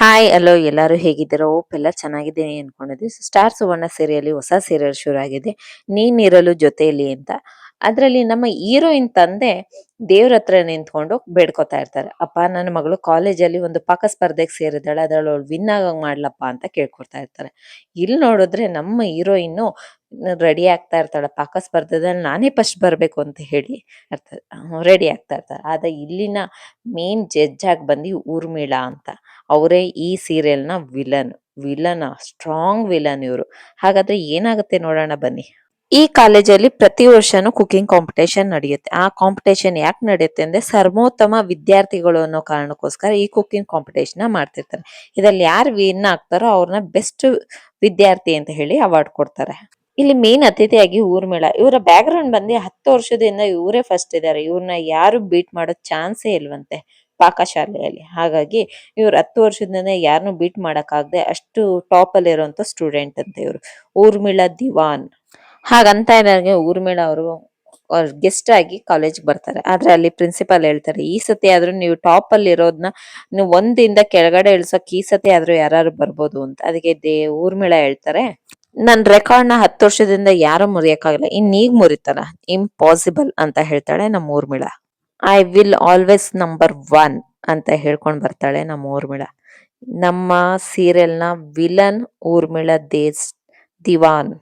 Hi hello ಎಲ್ಲರೂ ಹೇಗಿದ್ದೀರಾ? ಓಪ್ ಎಲ್ಲ ಚೆನ್ನಾಗಿದ್ದೀನಿ ಅನ್ಕೊಂಡಿದ್ವಿ. ಸ್ಟಾರ್ ಸುವರ್ಣ ಸೀರಿಯಲ್ ಹೊಸ ಸೀರಿಯಲ್ ಶುರು ಆಗಿದೆ. ನೀನಿರಲು ಜೊತೆಯಲ್ಲಿ ಅಂತ. ಅದ್ರಲ್ಲಿ ನಮ್ಮ ಹೀರೋಯಿನ್ ತಂದೆ ದೇವ್ರ ಹತ್ರ ನಿಂತ್ಕೊಂಡು ಬೇಡ್ಕೊತಾ ಇರ್ತಾರೆ. ಅಪ್ಪ, ನನ್ನ ಮಗಳು ಕಾಲೇಜಲ್ಲಿ ಒಂದು ಪಾಕ ಸ್ಪರ್ಧೆಗೆ ಸೇರಿದಾಳೆ ಅದ್ರಲ್ಲಿ ಅವಳು ವಿನ್ ಆಗಂಗ್ ಮಾಡ್ಲಪ್ಪ ಅಂತ ಕೇಳ್ಕೊಡ್ತಾ ಇರ್ತಾರೆ. ಇಲ್ಲಿ ನೋಡಿದ್ರೆ ನಮ್ಮ ಹೀರೋಯಿನ್ನು ರೆಡಿ ಆಗ್ತಾ ಇರ್ತಾಳೆ. ಪಾಕ ಸ್ಪರ್ಧೆದಲ್ಲಿ ನಾನೇ ಫಸ್ಟ್ ಬರಬೇಕು ಅಂತ ಹೇಳಿ ರೆಡಿ ಆಗ್ತಾ ಇರ್ತಾರೆ. ಆದ್ರೆ ಇಲ್ಲಿನ ಮೇನ್ ಜಡ್ಜ್ ಆಗಿ ಬಂದು ಊರ್ಮಿಳಾ ಅಂತ. ಅವರೇ ಈ ಸೀರಿಯಲ್ನ ವಿಲನ್ ವಿಲನ್ ಸ್ಟ್ರಾಂಗ್ ವಿಲನ್ ಇವರು. ಹಾಗಾದ್ರೆ ಏನಾಗುತ್ತೆ ನೋಡೋಣ ಬನ್ನಿ. ಈ ಕಾಲೇಜಲ್ಲಿ ಪ್ರತಿ ವರ್ಷನೂ ಕುಕಿಂಗ್ ಕಾಂಪಿಟೇಷನ್ ನಡೆಯುತ್ತೆ. ಆ ಕಾಂಪಿಟೇಷನ್ ಯಾಕೆ ನಡೆಯುತ್ತೆ ಅಂದ್ರೆ ಸರ್ವೋತ್ತಮ ವಿದ್ಯಾರ್ಥಿಗಳು ಅನ್ನೋ ಕಾರಣಕ್ಕೋಸ್ಕರ ಈ ಕುಕಿಂಗ್ ಕಾಂಪಿಟೇಷನ್ ಮಾಡ್ತಿರ್ತಾರೆ. ಇದರಲ್ಲಿ ಯಾರು ವಿನ್ ಆಗ್ತಾರೋ ಅವ್ರನ್ನ ಬೆಸ್ಟ್ ವಿದ್ಯಾರ್ಥಿ ಅಂತ ಹೇಳಿ ಅವಾರ್ಡ್ ಕೊಡ್ತಾರೆ. ಇಲ್ಲಿ ಮೇನ್ ಅತಿಥಿಯಾಗಿ ಊರ್ಮಿಳ ಇವರ ಬ್ಯಾಕ್ ಗ್ರೌಂಡ್ ಬಂದು ಹತ್ತು ವರ್ಷದಿಂದ ಇವರೇ ಫಸ್ಟ್ ಇದ್ದಾರೆ. ಇವ್ರನ್ನ ಯಾರು ಬೀಟ್ ಮಾಡೋ ಚಾನ್ಸೇ ಇಲ್ವಂತೆ ಪಾಕಶಾಲೆಯಲ್ಲಿ. ಹಾಗಾಗಿ ಇವ್ರು ಹತ್ತು ವರ್ಷದಿಂದ ಯಾರನ್ನೂ ಬೀಟ್ ಮಾಡೋಕ್ಕಾಗದೆ ಅಷ್ಟು ಟಾಪ್ ಅಲ್ಲಿ ಇರುವಂತ ಸ್ಟೂಡೆಂಟ್ ಅಂತ ಇವರು. ಊರ್ಮಿಳ ದಿವಾನ್. ಹಾಗಂತ ನನಗೆ ಊರ್ಮಿಳ ಅವರು ಗೆಸ್ಟ್ ಆಗಿ ಕಾಲೇಜ್ ಬರ್ತಾರೆ. ಆದ್ರೆ ಅಲ್ಲಿ ಪ್ರಿನ್ಸಿಪಾಲ್ ಹೇಳ್ತಾರೆ, ಈ ಸತಿ ಆದ್ರೂ ನೀವು ಟಾಪ್ ಅಲ್ಲಿ ಇರೋದ್ನ ನೀವು ಒಂದಿಂದ ಕೆಳಗಡೆ ಇಳ್ಸಕ್ ಈ ಸತಿ ಆದ್ರೂ ಯಾರು ಬರ್ಬೋದು ಅಂತ. ಅದಕ್ಕೆ ದೇ, ಊರ್ಮಿಳ ಹೇಳ್ತಾರೆ ನನ್ನ ರೆಕಾರ್ಡ್ನ ಹತ್ತು ವರ್ಷದಿಂದ ಯಾರು ಮುರಿಯಕ್ಕಾಗಲ್ಲ. ಇನ್ ಈಗ ಮುರಿತಾರ. ಇಂಪಾಸಿಬಲ್ ಅಂತ ಹೇಳ್ತಾಳೆ ನಮ್ಮ Urmila. I will always number one ಅಂತ ಹೇಳ್ಕೊಂಡ್ ಬರ್ತಾಳೆ ನಮ್ಮ ಊರ್ಮಿಳ. ನಮ್ಮ ಸೀರಿಯಲ್ನ ವಿಲನ್ ಊರ್ಮಿಳ ದೇಸ್ ದಿವಾನ್.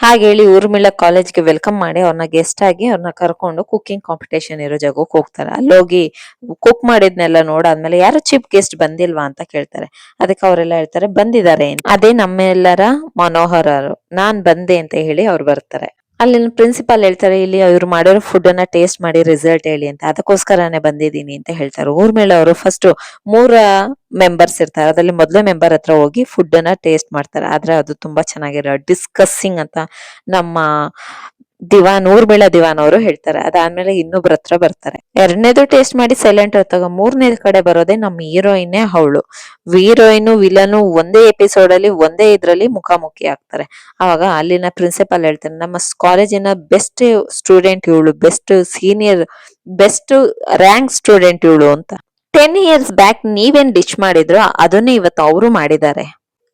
ಹಾಗೆ ಹೇಳಿ ಊರ್ಮಿಳ ಕಾಲೇಜ್ಗೆ ವೆಲ್ಕಮ್ ಮಾಡಿ ಅವ್ರನ್ನ ಗೆಸ್ಟ್ ಆಗಿ ಅವ್ರನ್ನ ಕರ್ಕೊಂಡು ಕುಕಿಂಗ್ ಕಾಂಪಿಟೇಷನ್ ಇರೋ ಜಾಗಕ್ಕೆ ಹೋಗ್ತಾರೆ. ಅಲ್ಲೋಗಿ ಕುಕ್ ಮಾಡಿದ್ನೆಲ್ಲ ನೋಡಾದ್ಮೇಲೆ ಯಾರು ಚೀಪ್ ಗೆಸ್ಟ್ ಬಂದಿಲ್ವಾ ಅಂತ ಕೇಳ್ತಾರೆ. ಅದಕ್ಕೆ ಅವರೆಲ್ಲ ಹೇಳ್ತಾರೆ, ಬಂದಿದ್ದಾರೆ. ಅದೇ ನಮ್ಮೆಲ್ಲರ ಮನೋಹರರು ನಾನ್ ಬಂದೆ ಅಂತ ಹೇಳಿ ಅವ್ರು ಬರ್ತಾರೆ. ಅಲ್ಲಿ ಪ್ರಿನ್ಸಿಪಾಲ್ ಹೇಳ್ತಾರೆ, ಇಲ್ಲಿ ಇವ್ರು ಮಾಡಿರೋ ಫುಡ್ ಅನ್ನ ಟೇಸ್ಟ್ ಮಾಡಿ ರಿಸಲ್ಟ್ ಹೇಳಿ ಅಂತ. ಅದಕ್ಕೋಸ್ಕರನೇ ಬಂದಿದ್ದೀನಿ ಅಂತ ಹೇಳ್ತಾರೆ. ಊರ್ಮಿಳ ಅವರು ಫಸ್ಟ್ ಮೂರ ಮೆಂಬರ್ಸ್ ಇರ್ತಾರೆ. ಅದ್ರಲ್ಲಿ ಮೊದಲೇ ಮೆಂಬರ್ ಹತ್ರ ಹೋಗಿ ಫುಡ್ ಅನ್ನ ಟೇಸ್ಟ್ ಮಾಡ್ತಾರೆ. ಆದ್ರೆ ಅದು ತುಂಬಾ ಚೆನ್ನಾಗಿರೋ ಡಿಸ್ಕಸ್ಸಿಂಗ್ ಅಂತ ನಮ್ಮ ದಿವಾನ್, ಊರ್ಮಿಳ ದಿವಾನ್ ಅವರು ಹೇಳ್ತಾರೆ. ಅದಾದ್ಮೇಲೆ ಇನ್ನೊಬ್ರ ಹತ್ರ ಬರ್ತಾರೆ. ಎರಡನೇದು ಟೇಸ್ಟ್ ಮಾಡಿ ಸೈಲೆಂಟ್ ಇರ್ತಾಗ ಮೂರನೇ ಕಡೆ ಬರೋದೇ ನಮ್ಮ ಹೀರೋಯಿನ್ನೇ ಅವಳು. ಹೀರೋಯಿನ್ ವಿಲನ್ ಒಂದೇ ಎಪಿಸೋಡ್ ಅಲ್ಲಿ, ಒಂದೇ ಇದ್ರಲ್ಲಿ ಮುಖಾಮುಖಿ ಆಗ್ತಾರೆ. ಅವಾಗ ಅಲ್ಲಿನ ಪ್ರಿನ್ಸಿಪಾಲ್ ಹೇಳ್ತಾರೆ, ನಮ್ಮ ಕಾಲೇಜಿನ ಬೆಸ್ಟ್ ಸ್ಟೂಡೆಂಟ್ ಇವಳು best senior best rank student ಇವಳು ಅಂತ. ಟೆನ್ ಇಯರ್ಸ್ ಬ್ಯಾಕ್ ನೀವೇನ್ ಡಿಚ್ ಮಾಡಿದ್ರು ಅದನ್ನೇ ಇವತ್ತು ಅವರು ಮಾಡಿದ್ದಾರೆ.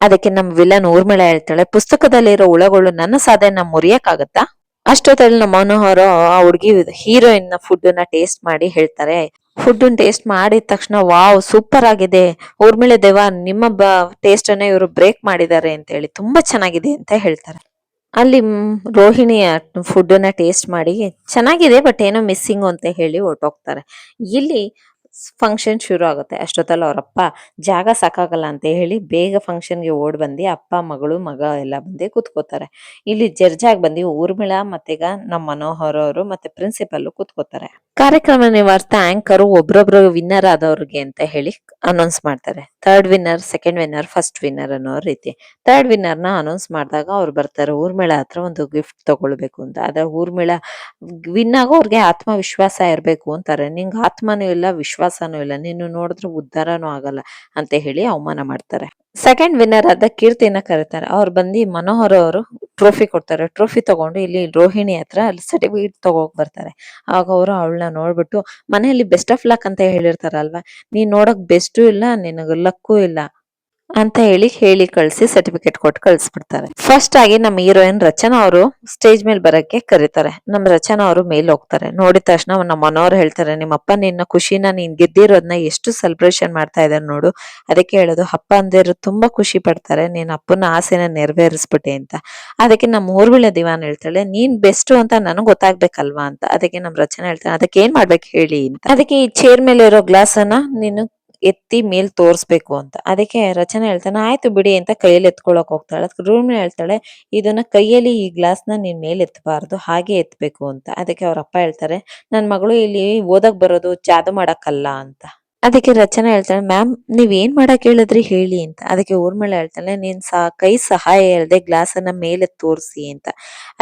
ಅದಕ್ಕೆ ನಮ್ ವಿಲನ್ ಊರ್ಮಿಳ ಹೇಳ್ತಾಳೆ, ಪುಸ್ತಕದಲ್ಲಿರೋ ಹುಳಗಳು ನನ್ನ ಸಾಧನೆ ಮುರಿಯಕ್ಕಾಗತ್ತಾ? ಅಷ್ಟೊತ್ತಲ್ಲಿ ನಮ್ಮ ಮನೋಹರ ಆ ಹುಡುಗಿ ಹೀರೋಯಿನ್ ಫುಡ್ನ ಟೇಸ್ಟ್ ಮಾಡಿ ಹೇಳ್ತಾರೆ ಫುಡ್ ಟೇಸ್ಟ್ ಮಾಡಿದ ತಕ್ಷಣ ವಾವ್ ಸೂಪರ್ ಆಗಿದೆ. ಊರ್ಮಿಳೆ ದೇವ, ನಿಮ್ಮ ಬ ಟೇಸ್ಟ್ ಅನ್ನ ಇವರು ಬ್ರೇಕ್ ಮಾಡಿದ್ದಾರೆ ಅಂತ ಹೇಳಿ ತುಂಬಾ ಚೆನ್ನಾಗಿದೆ ಅಂತ ಹೇಳ್ತಾರೆ. ಅಲ್ಲಿ ರೋಹಿಣಿಯ ಫುಡ್ನ ಟೇಸ್ಟ್ ಮಾಡಿ, ಚೆನ್ನಾಗಿದೆ ಬಟ್ ಏನೋ ಮಿಸ್ಸಿಂಗ್ ಅಂತ ಹೇಳಿ ಹೊರ್ಟೋಗ್ತಾರೆ. ಇಲ್ಲಿ ಫಂಕ್ಷನ್ ಶುರು ಆಗುತ್ತೆ. ಅಷ್ಟೊತ್ತಲ್ಲಿ ಅವರಪ್ಪ ಜಾಗ ಸಾಕಾಗಲ್ಲ ಅಂತ ಹೇಳಿ ಬೇಗ ಫಂಕ್ಷನ್ಗೆ ಓಡ್ ಬಂದು ಅಪ್ಪ, ಮಗಳು, ಮಗ ಎಲ್ಲ ಬಂದು ಕೂತ್ಕೋತಾರೆ. ಇಲ್ಲಿ ಜರ್ಜಾಗಿ ಬಂದು ಊರ್ಮಿಳಾ ಮತ್ತೀಗ ನಮ್ಮ ಮನೋಹರ್ ಅವರು ಮತ್ತೆ ಪ್ರಿನ್ಸಿಪಲ್ ಕೂತ್ಕೋತಾರೆ. ಕಾರ್ಯಕ್ರಮ ನಿವಾರ್ತ ಆಂಕರ್ ಒಬ್ರೊಬ್ರು ವಿನ್ನರ್ ಆದವ್ರಿಗೆ ಅಂತ ಹೇಳಿ ಅನೌನ್ಸ್ ಮಾಡ್ತಾರೆ. Third winner second winner first winner ಅನ್ನೋ ರೀತಿ. ಥರ್ಡ್ ವಿನ್ನರ್ನ ಅನೌನ್ಸ್ ಮಾಡಿದಾಗ ಅವ್ರು ಬರ್ತಾರೆ. ಊರ್ಮಿಳ ಹತ್ರ ಒಂದು ಗಿಫ್ಟ್ ತಗೊಳ್ಬೇಕು ಅಂತ. ಆದ್ರೆ ಊರ್ಮಿಳ ವಿನ್ ಆಗೋರ್ಗೆ ಆತ್ಮವಿಶ್ವಾಸ ಇರಬೇಕು ಅಂತಾರೆ. ನಿಂಗೆ ಆತ್ಮನೂ ಇಲ್ಲ, ವಿಶ್ವಾಸನೂ ಇಲ್ಲ. ನೀನು ನೋಡಿದ್ರೆ ಉದ್ಧಾರನೂ ಆಗಲ್ಲ ಅಂತ ಹೇಳಿ ಅವಮಾನ ಮಾಡ್ತಾರೆ. ಸೆಕೆಂಡ್ ವಿನ್ನರ್ ಆದ ಕೀರ್ತಿನ ಕರೀತಾರೆ. ಅವ್ರು ಬಂದು ಮನೋಹರ್ ಅವರು ಟ್ರೋಫಿ ಕೊಡ್ತಾರೆ. ಟ್ರೋಫಿ ತಗೊಂಡು ಇಲ್ಲಿ ರೋಹಿಣಿ ಹತ್ರ ಅಲ್ಲಿ ಸರ್ಟಿಫಿಕೇಟ್ ತಗೋಗ್ ಬರ್ತಾರೆ. ಆಗ ಅವರು ಅವಳನ್ನ ನೋಡ್ಬಿಟ್ಟು, ಮನೆಯಲ್ಲಿ ಬೆಸ್ಟ್ ಆಫ್ ಲಕ್ ಅಂತ ಹೇಳಿರ್ತಾರಲ್ವಾ? ನೀನ್ ನೋಡಕ್ ಬೆಸ್ಟು ಇಲ್ಲ, ನಿನಗೆ ಲಕ್ಕೂ ಇಲ್ಲ. ಅಂತ ಹೇಳಿ ಹೇಳಿ ಕಳ್ಸಿ ಸರ್ಟಿಫಿಕೇಟ್ ಕೊಟ್ಟು ಕಳಿಸ್ಬಿಡ್ತಾರೆ. ಫಸ್ಟ್ ಆಗಿ ನಮ್ಮ ಹೀರೋಯಿನ್ ರಚನಾ ಅವರು ಸ್ಟೇಜ್ ಮೇಲೆ ಬರಕ್ಕೆ ಕರೀತಾರೆ. ನಮ್ಮ ರಚನಾ ಅವರು ಮೇಲೆ ಹೋಗ್ತಾರೆ. ನೋಡಿದ ತಕ್ಷಣ ನಮ್ಮ ಮನೋರ್ ಹೇಳ್ತಾರೆ, ನಿಮ್ಮಪ್ಪ ನಿನ್ನ ಖುಷಿನ ನೀನ್ ಗೆದ್ದಿರೋದನ್ನ ಎಷ್ಟು ಸೆಲೆಬ್ರೇಷನ್ ಮಾಡ್ತಾ ಇದ್ದಾರೆ ನೋಡು. ಅದಕ್ಕೆ ಹೇಳೋದು, ಅಪ್ಪ ಅಂದಿರು ತುಂಬಾ ಖುಷಿ ಪಡ್ತಾರೆ. ನೀನ್ ಅಪ್ಪನ ಆಸೆನ ನೆರವೇರಿಸ್ಬಿಟ್ಟೆ ಅಂತ. ಅದಕ್ಕೆ ನಮ್ಮ ಊರ್ಗಳ ದಿವಾನ್ ಹೇಳ್ತಾಳೆ, ನೀನ್ ಬೆಸ್ಟ್ ಅಂತ ನನಗೆ ಗೊತ್ತಾಗ್ಬೇಕಲ್ವಾ ಅಂತ. ಅದಕ್ಕೆ ನಮ್ಮ ರಚನಾ ಹೇಳ್ತಾಳೆ ಅದಕ್ಕೆ ಏನ್ ಮಾಡ್ಬೇಕು ಹೇಳಿ ಅಂತ. ಅದಕ್ಕೆ ಈ ಚೇರ್ ಮೇಲೆ ಇರೋ ಗ್ಲಾಸ್ ಅನ್ನ ನೀನು ಎತ್ತಿ ಮೇಲ್ ತೋರ್ಸ್ಬೇಕು ಅಂತ. ಅದಕ್ಕೆ ರಚನೆ ಹೇಳ್ತಾನೆ, ಆಯ್ತು ಬಿಡಿ ಅಂತ ಕೈಯಲ್ಲಿ ಎತ್ಕೊಳಕ್ ಹೋಗ್ತಾಳೆ. ಅದಕ್ಕೆ ರೂಮ್ ಹೇಳ್ತಾಳೆ, ಇದನ್ನ ಕೈಯಲ್ಲಿ ಈ ಗ್ಲಾಸ್ನ ನೀನ್ ಮೇಲೆ ಎತ್ತಬಾರ್ದು ಹಾಗೆ ಎತ್ಬೇಕು ಅಂತ. ಅದಕ್ಕೆ ಅವ್ರ ಅಪ್ಪ ಹೇಳ್ತಾರೆ, ನನ್ ಮಗಳು ಇಲ್ಲಿ ಓದಕ್ ಬರೋದು ಜಾದು ಮಾಡಕ್ಕಲ್ಲ ಅಂತ. ಅದಕ್ಕೆ ರಚನಾ ಹೇಳ್ತಾಳೆ, ಮ್ಯಾಮ್, ನೀವ್ ಏನ್ ಮಾಡಕ್ ಹೇಳಿದ್ರಿ ಹೇಳಿ ಅಂತ. ಅದಕ್ಕೆ ಊರ್ಮಿಳ ಹೇಳ್ತಾಳೆ, ನೀನ್ ಸಾ, ಕೈ ಸಹಾಯ ಇಲ್ಲದೆ ಗ್ಲಾಸ್ ಅನ್ನ ಮೇಲೆ ತೋರಿಸಿ ಅಂತ.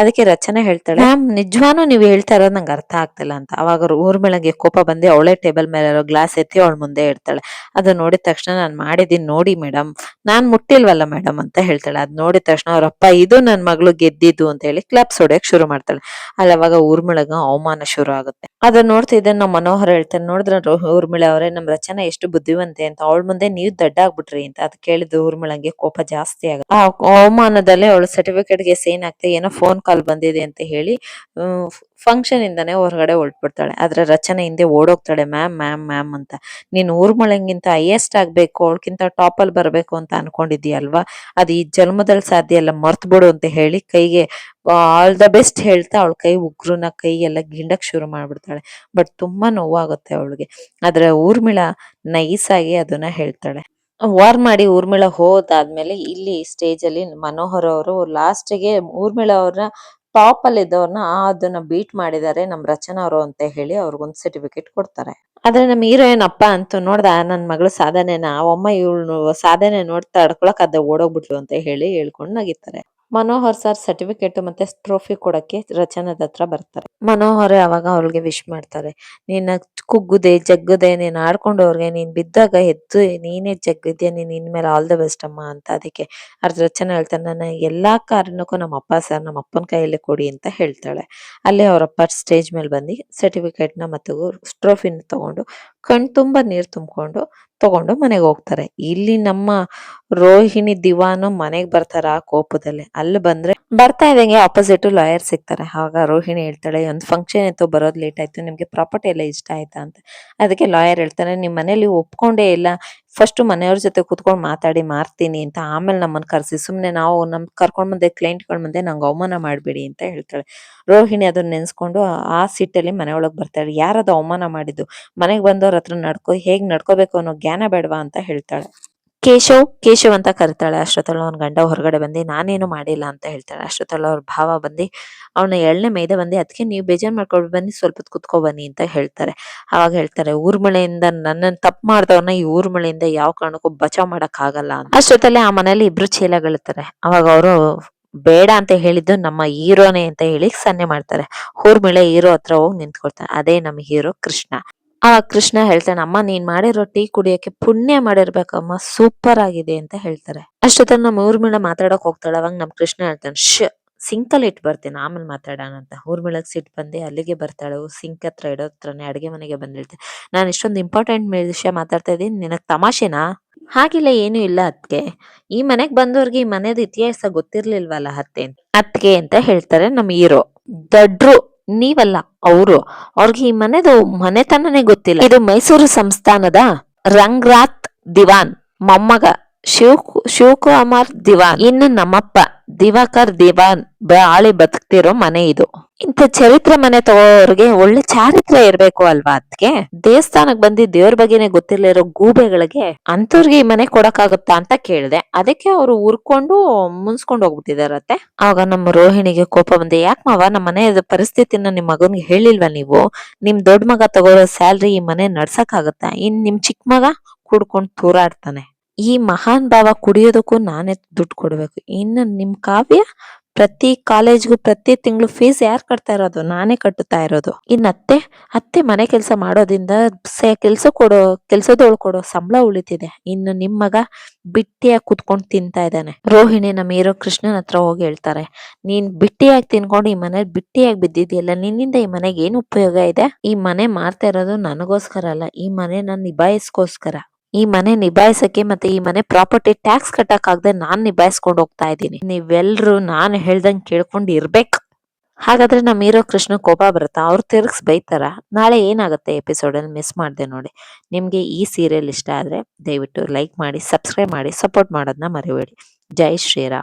ಅದಕ್ಕೆ ರಚನಾ ಹೇಳ್ತಾಳೆ, ಮ್ಯಾಮ್, ನಿಜವಾನು ನೀವ್ ಹೇಳ್ತಾ ಇರೋದು ನಂಗೆ ಅರ್ಥ ಆಗ್ತಿಲ್ಲ ಅಂತ. ಅವಾಗ ಊರ್ಮಿಳಗೆ ಕೋಪ ಬಂದೆ ಅವಳೆ ಟೇಬಲ್ ಮೇಲೆ ಇರೋ ಗ್ಲಾಸ್ ಎತ್ತಿ ಅವಳ ಮುಂದೆ ಇಡ್ತಾಳೆ. ಅದು ನೋಡಿದ ತಕ್ಷಣ ನಾನ್ ಮಾಡಿದೀನಿ ನೋಡಿ ಮೇಡಮ್ ನಾನ್ ಮುಟ್ಟಿಲ್ವಲ್ಲ ಮೇಡಮ್ ಅಂತ ಹೇಳ್ತಾಳೆ. ಅದ್ ನೋಡಿದ ತಕ್ಷಣ ಅವರಪ್ಪ, ಇದು ನನ್ ಮಗಳು ಗೆದ್ದಿದ್ದು ಅಂತ ಹೇಳಿ ಕ್ಲಾಪ್ಸ್ ಹೊಡೆಯಕ್ ಶುರು ಮಾಡ್ತಾಳೆ. ಅಲ್ಲಿ ಅವಾಗ ಊರ್ಮಿಳಗ ಅವಮಾನ ಶುರು ಆಗುತ್ತೆ. ಅದನ್ನ ನೋಡ್ತಿದ್ದೆ ನಮ್ಮ ಮನೋಹರ ಹೇಳ್ತಾನೆ ನೋಡಿದ್ರೆ ಊರ್ಮಿಳೆ ಅವರೇ ನಮ್ ರಚನಾ ಎಷ್ಟು ಬುದ್ಧಿವಂತೆ ಅಂತ ಅವಳ ಮುಂದೆ ನೀವು ದಡ್ಡ ಆಗ್ಬಿಟ್ರಿ ಅಂತ ಅದ್ ಕೇಳಿದ್ದು ಊರ್ಮಿಳಂಗೆ ಕೋಪ ಜಾಸ್ತಿ ಆಗ ಆ ಅವಮಾನದಲ್ಲೇ ಅವಳು ಸರ್ಟಿಫಿಕೇಟ್ಗೆ ಸೇನ್ ಆಗ್ತಾ ಏನೋ ಫೋನ್ ಕಾಲ್ ಬಂದಿದೆ ಅಂತ ಹೇಳಿ ಫಂಕ್ಷನ್ ಇಂದಾನೆ ಹೊರಗಡೆ ಹೊರಟ್ಬಿಡ್ತಾಳೆ. ಆದ್ರೆ ರಚನೆ ಹಿಂದೆ ಓಡೋಗ್ತಾಳೆ, ಮ್ಯಾಮ್ ಮ್ಯಾಮ್ ಮ್ಯಾಮ್ ಅಂತ. ನೀನ್ ಊರ್ಮಳಂಗಿಂತ ಹೈಯೆಸ್ಟ್ ಆಗ್ಬೇಕು ಅವಳಕ್ಕಿಂತ ಟಾಪ್ ಅಲ್ಲಿ ಬರ್ಬೇಕು ಅಂತ ಅನ್ಕೊಂಡಿದ್ಯಲ್ವಾ ಅದು ಈ ಜನ್ಮದಲ್ಲಿ ಸಾಧ್ಯ ಎಲ್ಲ ಮರ್ತ್ ಬಿಡು ಅಂತ ಹೇಳಿ ಕೈಗೆ ಆಲ್ ದ ಬೆಸ್ಟ್ ಹೇಳ್ತಾ ಅವಳ ಕೈ ಉಗ್ರನ ಕೈ ಎಲ್ಲ ಗಿಂಡಕ್ ಶುರು ಮಾಡ್ಬಿಡ್ತಾಳೆ. ಬಟ್ ತುಂಬಾ ನೋವಾಗುತ್ತೆ ಅವಳಿಗೆ. ಆದ್ರೆ ಊರ್ಮಿಳ ನೈಸ್ ಆಗಿ ಅದನ್ನ ಹೇಳ್ತಾಳೆ. ವಾರ್ ಮಾಡಿ ಊರ್ಮಿಳ ಹೋದಾದ್ಮೇಲೆ ಇಲ್ಲಿ ಸ್ಟೇಜ್ ಅಲ್ಲಿ ಮನೋಹರ್ ಅವರು ಲಾಸ್ಟ್ಗೆ ಊರ್ಮಿಳ ಅವ್ರನ್ನ ಟಾಪ್ ಅಲ್ಲಿ ಇದ್ದವ್ರನ್ನ ಅದನ್ನ ಬೀಟ್ ಮಾಡಿದ್ದಾರೆ ನಮ್ ರಚನಾ ಅವರು ಅಂತ ಹೇಳಿ ಅವ್ರಿಗೊಂದು ಸರ್ಟಿಫಿಕೇಟ್ ಕೊಡ್ತಾರೆ. ಆದ್ರೆ ನಮ್ ಹೀರೋಯಿನ್ ಅಪ್ಪ ಅಂತ ನೋಡ್ದ, ನನ್ ಮಗಳು ಸಾಧನೆನ ಅವಮ್ಮ ಇವಳು ಸಾಧನೆ ನೋಡ್ತಾ ತಡ್ಕೊಳಕ್ ಅದ ಓಡೋಗ್ಬಿಟ್ಲು ಅಂತ ಹೇಳಿ ಹೇಳ್ಕೊಂಡು ನಗಿತಾರೆ. ಮನೋಹರ್ ಸರ್ ಸರ್ಟಿಫಿಕೇಟ್ ಮತ್ತೆ ಟ್ರೋಫಿ ಕೊಡಕ್ಕೆ ರಚನದ ಹತ್ರ ಬರ್ತಾರೆ. ಮನೋಹರ್ ಅವಾಗ ಅವ್ರಿಗೆ ವಿಶ್ ಮಾಡ್ತಾರೆ, ನೀನ್ ಕುಗ್ಗುದೆ, ಜಗ್ಗದೆ, ನೀನ್ ಆಡ್ಕೊಂಡವ್ರಿಗೆ ನೀನ್ ಬಿದ್ದಾಗ ಎದ್ದು, ನೀನೇ ಜಗ್ಗಿದ್ಯಾ, ನೀನ್ ಇನ್ಮೇಲೆ ಆಲ್ ದ ಬೆಸ್ಟ್ ಅಮ್ಮ ಅಂತ ಅದಕ್ಕೆ ಅರ್ಧ ರಚನೆ ಹೇಳ್ತಾರೆ ನನ್ನ ಎಲ್ಲಾ ಕಾರಣಕ್ಕೂ ನಮ್ಮ ಅಪ್ಪ ಸರ್ ನಮ್ಮ ಅಪ್ಪನ ಕೈಯಲ್ಲಿ ಕೊಡಿ ಅಂತ ಹೇಳ್ತಾಳೆ. ಅಲ್ಲಿ ಅವರಪ್ಪ ಸ್ಟೇಜ್ ಮೇಲೆ ಬಂದು ಸರ್ಟಿಫಿಕೇಟ್ನ ಮತ್ತು ಟ್ರೋಫಿನ ತಗೊಂಡು ಕಣ್ ತುಂಬಾ ನೀರ್ ತುಂಬಿಕೊಂಡು ತಗೊಂಡು ಮನೆಗೆ ಹೋಗ್ತಾರೆ. ಇಲ್ಲಿ ನಮ್ಮ ರೋಹಿಣಿ ದಿವಾನು ಮನೆಗೆ ಬರ್ತಾರ ಆ ಕೋಪದಲ್ಲಿ. ಅಲ್ಲಿ ಬಂದ್ರೆ ಬರ್ತಾ ಇದ್ದಂಗೆ ಆಪೋಸಿಟ್ ಲಾಯರ್ ಸಿಗ್ತಾರೆ. ಆಗ ರೋಹಿಣಿ ಹೇಳ್ತಾಳೆ, ಒಂದ್ ಫಂಕ್ಷನ್ ಇತ್ತು, ಬರೋದ್ ಲೇಟ್ ಆಯ್ತು, ನಿಮ್ಗೆ ಪ್ರಾಪರ್ಟಿ ಎಲ್ಲ ಇಷ್ಟ ಆಯ್ತಾ? ಅಂತ. ಅದಕ್ಕೆ ಲಾಯರ್ ಹೇಳ್ತಾನೆ, ನಿಮ್ ಮನೇಲಿ ಒಪ್ಕೊಂಡೇ ಇಲ್ಲ. ಫಸ್ಟ್ ಮನೆಯವ್ರ ಜೊತೆ ಕುತ್ಕೊಂಡ್ ಮಾತಾಡಿ, ಮಾರ್ತೀನಿ ಅಂತ. ಆಮೇಲೆ ನಮ್ಮನ್ನ ಕರೆಸಿ. ಸುಮ್ನೆ ನಾವು ನಮ್ ಕರ್ಕೊಂಡ್ ಬಂದೆ ಕ್ಲೈಂಟ್ಗಳ ಮುಂದೆ ನಂಗೆ ಅವಮಾನ ಮಾಡ್ಬೇಡಿ ಅಂತ ಹೇಳ್ತಾಳೆ. ರೋಹಿಣಿ ಅದನ್ನ ನೆನೆಸ್ಕೊಂಡು ಆ ಸಿಟ್ಟಲ್ಲಿ ಮನೆ ಒಳಗ್ ಬರ್ತಾಳೆ. ಯಾರದು ಅವಮಾನ ಮಾಡಿದ್ದು? ಮನೆಗೆ ಬಂದವ್ರ ಹತ್ರ ನಡ್ಕೊ, ಹೇಗ್ ನಡ್ಕೋಬೇಕು ಅನ್ನೋ ಜ್ಞಾನ ಬೇಡವಾ ಅಂತ ಹೇಳ್ತಾಳೆ. ಕೇಶವ್ ಕೇಶವ್ ಅಂತ ಕರಿತಾಳೆ ಅಷ್ಟೊತ್ತಲ್ಲ ಅವ್ನ ಗಂಡ ಹೊರಗಡೆ ಬಂದು, ನಾನೇನು ಮಾಡಿಲ್ಲ ಅಂತ ಹೇಳ್ತಾಳೆ. ಅಷ್ಟೊತ್ತಲ್ಲ ಅವ್ರ ಭಾವ ಬಂದು, ಅವನ ಎಳ್ಳೆ ಮೇಯ್ದೆ ಬಂದು ಅದಕ್ಕೆ ನೀವು ಬೇಜಾರು ಮಾಡ್ಕೊಂಡು ಬನ್ನಿ ಸ್ವಲ್ಪ ಕುತ್ಕೊ ಬನ್ನಿ ಅಂತ ಹೇಳ್ತಾರೆ. ಅವಾಗ ಹೇಳ್ತಾರೆ ಊರ್ಮಳೆಯಿಂದ ನನ್ನನ್ನು ತಪ್ಪು ಮಾಡ್ದವ್ರನ್ನ ಈ ಊರ್ಮಳೆಯಿಂದ ಯಾವ ಕಾರಣಕ್ಕೂ ಬಚಾವ್ ಮಾಡಕ್ ಆಗಲ್ಲ ಅಷ್ಟೊತ್ತಲ್ಲೇ ಆ ಮನೇಲಿ ಇಬ್ರು ಚೀಲಗಳಿರ್ತಾರೆ ಅವಾಗ ಅವರು, ಬೇಡ ಅಂತ ಹೇಳಿದ್ದು ನಮ್ಮ ಹೀರೋನೇ ಅಂತ ಹೇಳಿ ಸನ್ನೆ ಮಾಡ್ತಾರೆ. ಊರ್ಮಿಳೆ ಹೀರೋ ಹತ್ರ ಹೋಗಿ ನಿಂತ್ಕೊಳ್ತಾರೆ ಅದೇ ನಮ್ಮ ಹೀರೋ ಕೃಷ್ಣ. ಆ ಕೃಷ್ಣ ಹೇಳ್ತಾನೆ, ಅಮ್ಮ, ನೀನ್ ಮಾಡಿರೋ ಟೀ ಕುಡಿಯಕ್ಕೆ ಪುಣ್ಯ ಮಾಡಿರ್ಬೇಕಮ್ಮ, ಸೂಪರ್ ಆಗಿದೆ ಅಂತ ಹೇಳ್ತಾರೆ. ಅಷ್ಟೊತ್ತ ನಮ್ಮ ಊರ್ಮಿಳ ಮಾತಾಡಕ್ ಹೋಗ್ತಾಳೆ, ಅವಾಗ ನಮ್ ಕೃಷ್ಣ ಹೇಳ್ತಾನೆ ಶ್ ಸಿಂಕಲ್ ಇಟ್ ಬರ್ತೀನಿ, ಆಮೇಲೆ ಮಾತಾಡೋಣ ಅಂತ. ಊರ್ಮಿಳಗ್ ಸಿಟ್ ಬಂದೆ, ಅಲ್ಲಿಗೆ ಬರ್ತಾಳೆ ಸಿಂಕ್ ಹತ್ರ ಇಡೋ ಹತ್ರನೇ ಅಡಿಗೆ ಮನೆಗೆ ಬಂದಿರ್ತೀನಿ ನಾನು ಇಷ್ಟೊಂದು ಇಂಪಾರ್ಟೆಂಟ್ ವಿಷಯ ಮಾತಾಡ್ತಾ ಇದ್ದೀನಿ, ನಿನಗೆ ತಮಾಷೆನಾ? ಹಾಗಿಲ್ಲ, ಏನು ಇಲ್ಲ ಅತ್ಗೆ ಈ ಮನೆಗ್ ಬಂದವ್ರಿಗೆ ಈ ಮನೆಯದ ಇತಿಹಾಸ ಗೊತ್ತಿರ್ಲಿಲ್ವಲ್ಲ ಅತ್ತೆ ಅತ್ಗೆ ಅಂತ ಹೇಳ್ತಾರೆ ನಮ್ ಹೀರೋ. ದಡ್ರು ನೀವಲ್ಲ ಅವರು. ಅವ್ರಿಗೆ ಈ ಮನೆದು ಮನೆತನನೇ ಗೊತ್ತಿಲ್ಲ. ಇದು ಮೈಸೂರು ಸಂಸ್ಥಾನದ ರಂಗ್ರಾತ್ ದಿವಾನ್ ಮೊಮ್ಮಗ. ಶಿವ್ ಶಿವಕುಮಾರ್ ದಿವಾನ್, ಇನ್ನು ನಮ್ಮಪ್ಪ ದಿವಾಕರ್ ದಿವಾನ್ ಬಾಳಿ ಬದುಕ್ತಿರೋ ಮನೆ ಇದು. ಇಂಥ ಚರಿತ್ರೆ ಮನೆ ತಗೋರ್ಗೆ ಒಳ್ಳೆ ಚಾರಿತ್ರ್ಯ ಇರ್ಬೇಕು ಅಲ್ವಾ ಅದಕ್ಕೆ ದೇವಸ್ಥಾನಕ್ ಬಂದಿ ದೇವ್ರ ಬಗ್ಗೆನೆ ಗೊತ್ತಿರ್ಲಿರೋ ಗೂಬೆಗಳಿಗೆ ಅಂತವ್ರಿಗೆ ಈ ಮನೆ ಕೊಡಕ್ಕಾಗುತ್ತಾ ಅಂತ ಕೇಳಿದೆ. ಅದಕ್ಕೆ ಅವ್ರು ಉರ್ಕೊಂಡು ಮುನ್ಸ್ಕೊಂಡು ಹೋಗ್ಬಿಟ್ಟಿದಾರತ್ತೆ. ಆಗ ನಮ್ಮ ರೋಹಿಣಿಗೆ ಕೋಪ ಬಂದೆ, ಯಾಕೆ ಮಾವ, ನಮ್ಮ ಮನೆ ಪರಿಸ್ಥಿತಿನ ನಿಮ್ ಮಗನ್ಗೆ ಹೇಳಿಲ್ವಾ ನೀವು? ನಿಮ್ ದೊಡ್ಡ ಮಗ ತಗೋರೋ ಸ್ಯಾಲ್ರಿ ಈ ಮನೆ ನಡ್ಸಕ್ ಆಗತ್ತಾ ಇನ್ ನಿಮ್ ಚಿಕ್ಕ ಮಗ ಕುಡ್ಕೊಂಡು ತೂರಾಡ್ತಾನೆ. ಈ ಮಹಾನ್ ಭಾವ ಕುಡಿಯೋದಕ್ಕೂ ನಾನೇ ದುಡ್ಡು ಕೊಡ್ಬೇಕು. ಇನ್ನು ನಿಮ್ ಕಾವ್ಯ ಪ್ರತಿ ಕಾಲೇಜ್ಗೂ ಪ್ರತಿ ತಿಂಗಳು ಫೀಸ್ ಯಾರ್ ಕಟ್ತಾ ಇರೋದು? ನಾನೇ ಕಟ್ಟುತ್ತಾ ಇರೋದು. ಇನ್ ಅತ್ತೆ ಅತ್ತೆ ಮನೆ ಕೆಲಸ ಮಾಡೋದ್ರಿಂದ ಕೆಲಸ ಕೊಡೋ ಕೆಲ್ಸದೊಳ್ ಕೊಡೋ ಸಂಬಳ ಉಳಿತಿದೆ. ಇನ್ನು ನಿಮ್ ಮಗ ಬಿಟ್ಟಿಯಾಗಿ ಕುತ್ಕೊಂಡು ತಿಂತಾ ಇದ್ದಾನೆ. ರೋಹಿಣಿ ನಮ್ಮ ಹೀರೋ ಕೃಷ್ಣನ ಹತ್ರ ಹೋಗಿ ಹೇಳ್ತಾರೆ, ನೀನ್ ಬಿಟ್ಟಿಯಾಗಿ ತಿನ್ಕೊಂಡು ಈ ಮನೇಲಿ ಬಿಟ್ಟಿಯಾಗಿ ಬಿದ್ದಿದ್ಯಲ್ಲ ನಿನ್ನಿಂದ ಈ ಮನೆಗೆ ಏನು ಉಪಯೋಗ ಇದೆ? ಈ ಮನೆ ಮಾರ್ತಾ ಇರೋದು ನನಗೋಸ್ಕರ ಅಲ್ಲ, ಈ ಮನೆ ನಾನು ನಿಭಾಯಿಸ್ಕೋಸ್ಕರ. ಈ ಮನೆ ನಿಭಾಯಿಸಕ್ಕೆ ಮತ್ತೆ ಈ ಮನೆ ಪ್ರಾಪರ್ಟಿ ಟ್ಯಾಕ್ಸ್ ಕಟ್ಟಕ್ ಆಗದೆ ನಾನ್ ನಿಭಾಯಿಸ್ಕೊಂಡು ಹೋಗ್ತಾ ಇದ್ದೀನಿ. ನೀವೆಲ್ರು ನಾನ್ ಹೇಳ್ದಂಗ್ ಕೇಳ್ಕೊಂಡ್ ಇರ್ಬೇಕು. ಹಾಗಾದ್ರೆ ನಮ್ ಇರೋ ಕೃಷ್ಣ ಕೋಪ ಬರುತ್ತಾ? ಅವ್ರು ತಿರ್ಗ್ಸ್ ಬೈತಾರ? ನಾಳೆ ಏನಾಗುತ್ತೆ ಎಪಿಸೋಡ್ ಅಲ್ಲಿ ಮಿಸ್ ಮಾಡ್ದೆ ನೋಡಿ. ನಿಮ್ಗೆ ಈ ಸೀರಿಯಲ್ ಇಷ್ಟ ಆದ್ರೆ ದಯವಿಟ್ಟು ಲೈಕ್ ಮಾಡಿ ಸಬ್ಸ್ಕ್ರೈಬ್ ಮಾಡಿ ಸಪೋರ್ಟ್ ಮಾಡೋದನ್ನ ಮರಿಬೇಡಿ. ಜೈ ಶ್ರೀರಾಮ್.